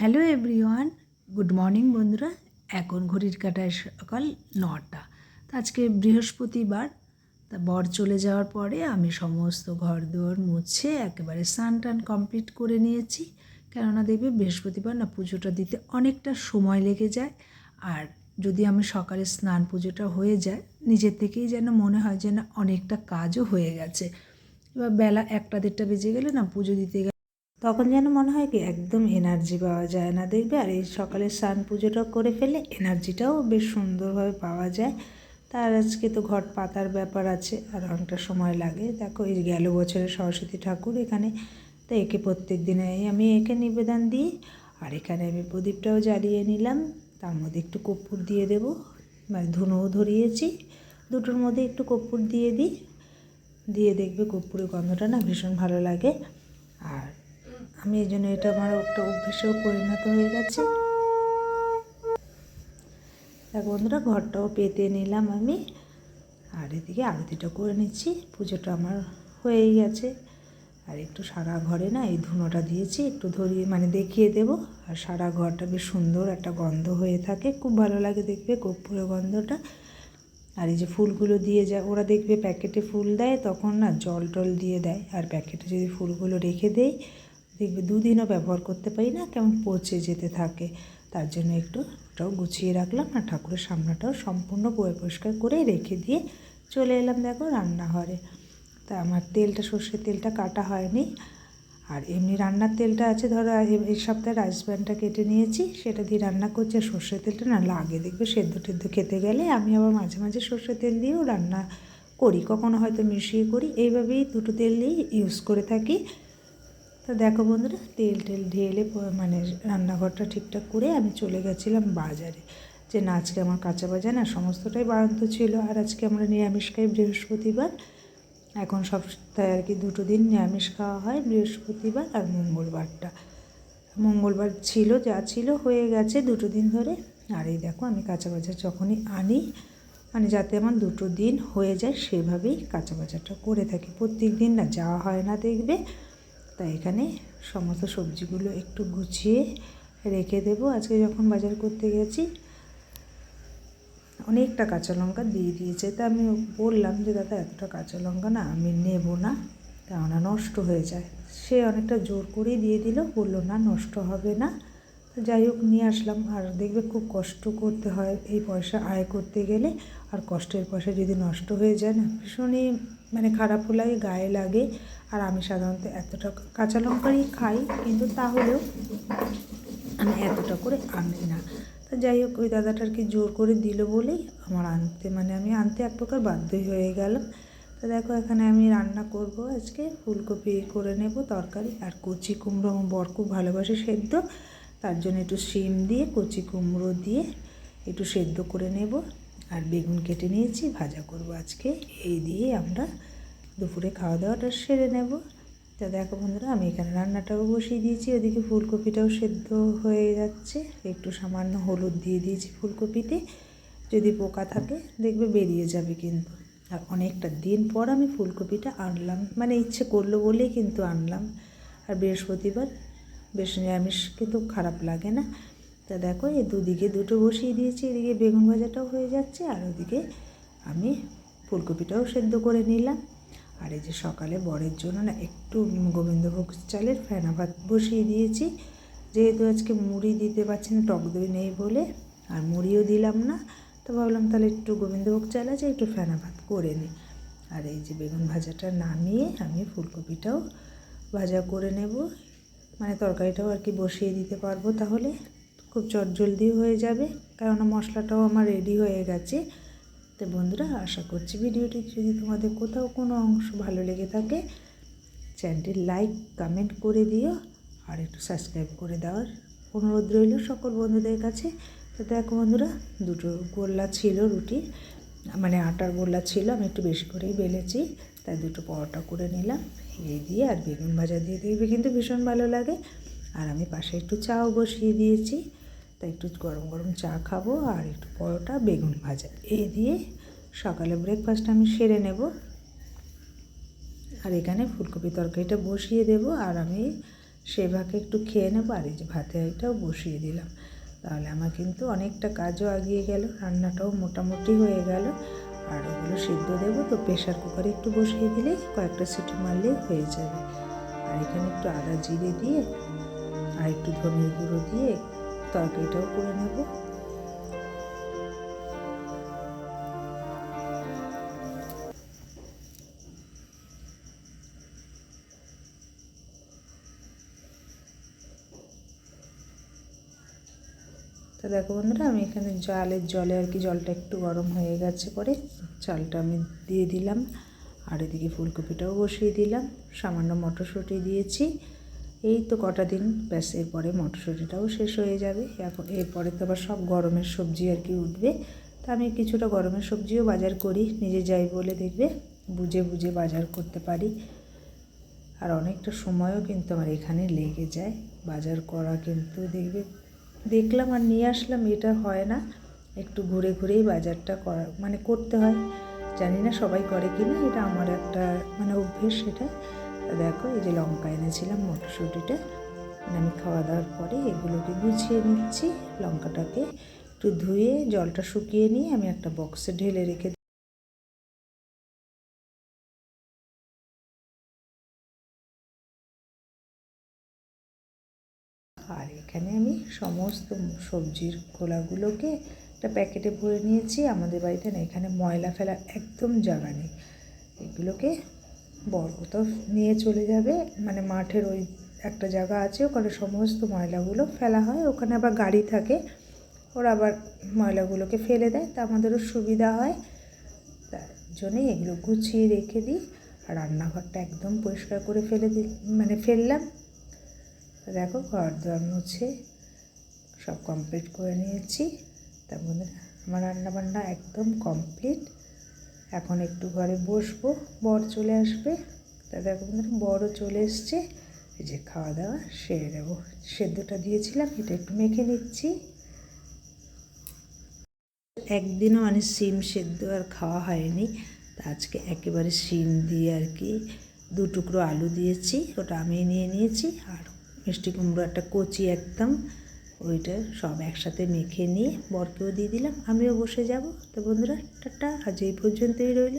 Hello everyone, good morning বন্ধুরা। এখন ঘড়ির কাটায় সকাল নটা। তো আজকে বৃহস্পতিবার, তা বর চলে যাওয়ার পরে আমি সমস্ত ঘর দুয়ার মুছে একেবারে স্নান টান কমপ্লিট করে নিয়েছি। কেননা দেখবে বৃহস্পতিবার না পুজোটা দিতে অনেকটা সময় লেগে যায়। আর যদি আমি সকালে স্নান পুজোটা হয়ে যায়, নিজের থেকেই যেন মনে হয় যে না অনেকটা কাজও হয়ে গেছে। এবার বেলা একটা দেড়টা বেজে গেলে না পুজো দিতে গেলে তখন যেন মনে হয় কি একদম এনার্জি পাওয়া যায় না। দেখবে আর এই সকালে স্নান পুজোটা করে ফেলে এনার্জিটাও বেশ সুন্দরভাবে পাওয়া যায়। তার আজকে তো ঘট পাতার ব্যাপার আছে, আর অনেকটা সময় লাগে। দেখো, এই গেল বছরে সরস্বতী ঠাকুর, এখানে তো একে প্রত্যেক দিনে আমি একে নিবেদন দিই, আর এখানে আমি প্রদীপটাও জ্বালিয়ে নিলাম। তার মধ্যে একটু কর্পূর দিয়ে দেব মানে ধুনোও ধরিয়েছি। দুটোর মধ্যে একটু কর্পূর দিয়ে দিই। দিয়ে দেখবে কর্পূরের গন্ধটা না ভীষণ ভালো লাগে। আর আমি এই জন্য এটা আমার একটা অভ্যেসেও পরিণত হয়ে গেছে। দেখ বন্ধুরা, ঘরটাও পেতে নিলাম আমি। আর এদিকে আরতিটা করে নিচ্ছি। পুজোটা আমার হয়েই গেছে। আর একটু সারা ঘরে না এই ধুনোটা দিয়েছি, একটু ধরিয়ে মানে দেখিয়ে দেব। আর সারা ঘরটা বেশ সুন্দর একটা গন্ধ হয়ে থাকে। খুব ভালো লাগে দেখবে কর্পূরের গন্ধটা। আর এই যে ফুলগুলো দিয়ে যায় ওরা দেখবে প্যাকেটে ফুল দেয়, তখন না জল টল দিয়ে দেয়। আর প্যাকেটে যদি ফুলগুলো রেখে দেয় দেখবে দুদিনও ব্যবহার করতে পারি না, কেমন পচে যেতে থাকে। তার জন্য একটু ওটাও গুছিয়ে রাখলাম আর ঠাকুরের সামনাটাও সম্পূর্ণ বয়ে পরিষ্কার করে রেখে দিয়ে চলে এলাম দেখো রান্নাঘরে। তা আমার তেলটা, সর্ষের তেলটা কাটা হয়নি। আর এমনি রান্নার তেলটা আছে, ধরো এই সপ্তাহে রাইস ব্যানটা কেটে নিয়েছি, সেটা দিয়ে রান্না করছি। আর সর্ষের তেলটা না, লাগে দেখবে সেদ্ধ টেদ্ধ খেতে গেলে আমি আবার মাঝে মাঝে সর্ষের তেল দিয়েও রান্না করি, কখনো হয়তো মিশিয়ে করি। এইভাবেই দুটো তেল দিয়েই ইউজ করে থাকি। তো দেখো বন্ধুরা, তেল টেল ঢেলে মানে রান্নাঘরটা ঠিকঠাক করে আমি চলে গেছিলাম বাজারে। যে না, আজকে আমার কাঁচা বাজার না, সমস্তটাই বাড়ন্ত ছিল। আর আজকে আমরা নিরামিষ খাই বৃহস্পতিবার। এখন সপ্তাহে আর কি দুটো দিন নিরামিষ খাওয়া হয় বৃহস্পতিবার আর মঙ্গলবারটা। মঙ্গলবার ছিল, যা ছিল, হয়ে গেছে দুটো দিন ধরে। আর এই দেখো, আমি কাঁচা বাজার যখনই আনি মানে যাতে আমার দুটো দিন হয়ে যায়, সেভাবেই কাঁচা বাজারটা করে থাকি। প্রত্যেক দিন না, যাওয়া হয় না দেখবে। তাই এখানে সমস্ত সবজিগুলো একটু গুছিয়ে রেখে দেবো। আজকে যখন বাজার করতে গেছি, অনেকটা কাঁচা লঙ্কা দিয়ে দিয়েছে। তা আমি বললাম যে, দাদা এতটা কাঁচা লঙ্কা না আমি নেব না। তা কেননা নষ্ট হয়ে যায়। সে অনেকটা জোর করেই দিয়ে দিল। বলল, না, নষ্ট হবে না। যাই হোক, নিয়ে আসলাম। আর দেখবে খুব কষ্ট করতে হয় এই পয়সা আয় করতে গেলে। আর কষ্টের পয়সা যদি নষ্ট হয়ে যায় না, ভীষণই মানে খারাপও লাগে গায়ে লাগে। আর আমি সাধারণত এতটা কাঁচা লঙ্কারই খাই, কিন্তু তাহলেও আমি এতটা করে আনি না। তো যাই হোক, ওই দাদাটার কি জোর করে দিল বলেই আমার আনতে মানে আমি আনতে এক প্রকার বাধ্যই হয়ে গেলাম। তো দেখো, এখানে আমি রান্না করব আজকে। ফুলকপি করে নেব, তরকারি আর কচি কুমড়ো। আমার বর খুব ভালোবাসে সেদ্ধ। তার জন্য একটু শিম দিয়ে, কচি কুমড়ো দিয়ে একটু সেদ্ধ করে নেব। আর বেগুন কেটে নিয়েছি, ভাজা করব আজকে। এই দিয়ে আমরা দুপুরে খাওয়া দাওয়াটা সেরে নেব। তা দেখো বন্ধুরা, আমি এখানে রান্নাটাও বসিয়ে দিয়েছি, ওদিকে ফুলকপিটাও সেদ্ধ হয়ে যাচ্ছে। একটু সামান্য হলুদ দিয়ে দিয়েছি ফুলকপিতে। যদি পোকা থাকে, দেখবে বেরিয়ে যাবে কিন্তু। আর অনেকটা দিন পর আমি ফুলকপিটা আনলাম। মানে ইচ্ছে করল বলেই কিন্তু আনলাম। আর বৃহস্পতিবার বেশ নিরামিষ, কিন্তু খারাপ লাগে না। তা দেখো, এই দুদিকে দুটো বসিয়ে দিয়েছি, এদিকে বেগুন ভাজাটাও হয়ে যাচ্ছে, আর ওদিকে আমি ফুলকপিটাও সেদ্ধ করে নিলাম। আর এই যে সকালে বরের জন্য না একটু গোবিন্দভোগ চালের ফেনা ভাত বসিয়ে দিয়েছি। যেহেতু আজকে মুড়ি দিতে পারছি না, টক দই নেই বলে, আর মুড়িও দিলাম না, তো ভাবলাম তাহলে একটু গোবিন্দভোগ চাল আছে, একটু ফেনা ভাত করে নিই। আর এই যে বেগুন ভাজাটা নামিয়ে আমি ফুলকপিটাও ভাজা করে নেব। মানে তরকারিটাও আর কি বসিয়ে দিতে পারব তাহলে। খুব চটজলদি হয়ে যাবে, কেননা মশলাটাও আমার রেডি হয়ে গেছে। তো বন্ধুরা, আশা করছি ভিডিওটি যদি তোমাদের কোথাও কোনো অংশ ভালো লেগে থাকে চ্যানেলটি লাইক কমেন্ট করে দিও, আর একটু সাবস্ক্রাইব করে দেওয়ার অনুরোধ রইল সকল বন্ধুদের কাছে। তো দেখো বন্ধুরা, দুটো গোল্লা ছিল রুটি মানে আটার গোল্লা ছিল, আমি একটু বেশি করেই বেলেছি, তাই দুটো পরোটা করে নিলাম। এই দিয়ে আর বেগুন ভাজা দিয়ে দেখবে কিন্তু ভীষণ ভালো লাগে। আর আমি পাশে একটু চাও বসিয়ে দিয়েছি। তাই একটু গরম গরম চা খাব আর একটু পরোটা, বেগুন ভাজা। এই দিয়ে সকালে ব্রেকফাস্ট আমি সেরে নেব। আর এখানে ফুলকপি তরকারিটা বসিয়ে দেব আর আমি সে ভাগে একটু খেয়ে নেব আর এই যে ভাতে হাঁড়িটাও বসিয়ে দিলাম। তাহলে আমার কিন্তু অনেকটা কাজও আগিয়ে গেল, রান্নাটাও মোটামুটি হয়ে গেল। আর ওগুলো সিদ্ধ দেবো তো প্রেশার কুকারে একটু বসিয়ে দিলে কয়েকটা সিটি মারলেই হয়ে যাবে। আর এখানে একটু আদা জিরে দিয়ে আর একটু ধনে গুঁড়ো দিয়ে তরকারিটাও করে নেব। তো দেখো বন্ধুরা, আমি এখানে জালের জলে আর কি জলটা একটু গরম হয়ে গেছে পরে চালটা আমি দিয়ে দিলাম। আর এদিকে ফুলকপিটাও বসিয়ে দিলাম। সামান্য মটরশুঁটি দিয়েছি। এই তো কটা দিন, ব্যাস, এরপরে মটরশুঁটিটাও শেষ হয়ে যাবে। এখন এরপরে তো আবার সব গরমের সবজি আর কি উঠবে। তা আমি কিছুটা গরমের সবজিও বাজার করি, নিজে যাই বলে দেখবে, বুঝে বুঝে বাজার করতে পারি। আর অনেকটা সময়ও কিন্তু আমার এখানে লেগে যায়। বাজার করা কিন্তু দেখবে দেখলাম আর নিয়ে আসলাম, এটা হয় না। একটু ঘুরে ঘুরেই বাজারটা করা মানে করতে হয়। জানি না সবাই করে কি না এটা আমার একটা মানে অভ্যেস সেটা দেখো, এই যে লঙ্কা এনেছিলাম মটরশুঁটিটা মানে আমি খাওয়া দাওয়ার পরে এগুলোকে গুছিয়ে নিচ্ছি। লঙ্কাটাকে একটু ধুয়ে, জলটা শুকিয়ে নিয়ে আমি একটা বক্সে ঢেলে রেখে আর এখানে আমি সমস্ত সবজির খোলাগুলোকে একটা প্যাকেটে ভরে নিয়েছি। আমাদের বাড়িতে না এখানে ময়লা ফেলার একদম জায়গা নেই। এগুলোকে বড় কোথাও নিয়ে চলে যাবে। মানে মাঠের ওই একটা জায়গা আছে, ওখানে সমস্ত ময়লাগুলো ফেলা হয়। ওখানে আবার গাড়ি থাকে, ওরা আবার ময়লাগুলোকে ফেলে দেয়। তা আমাদেরও সুবিধা হয়। তার জন্যই এগুলো গুছিয়ে রেখে দিই। আর রান্নাঘরটা একদম পরিষ্কার করে ফেলে দিই মানে ফেললাম। দেখো ঘর দোয়ার মুছে সব কমপ্লিট করে নিয়েছি। তার মধ্যে আমার রান্নাবান্না একদম কমপ্লিট এখন একটু ঘরে বসবো, বর চলে আসবে। তা দেখো বন্ধুরা, বরও চলে এসছে। এই যে খাওয়া দাওয়া সেরে দেবো সেদ্ধটা দিয়েছিলাম, এটা একটু মেখে নিচ্ছি। একদিনও মানে সিম সেদ্ধ আর খাওয়া হয়নি। তা আজকে একেবারে সিম দিয়ে আর কি দু টুকরো আলু দিয়েছি, ওটা আমি নিয়ে নিয়েছি। আর মিষ্টি কুমড়ো একটা কচি একদম, ওইটা সব একসাথে মেখে নিয়ে বরকেও দিয়ে দিলাম, আমিও বসে যাব। তো বন্ধুরা, টাটা, আজ এই পর্যন্তই রইল।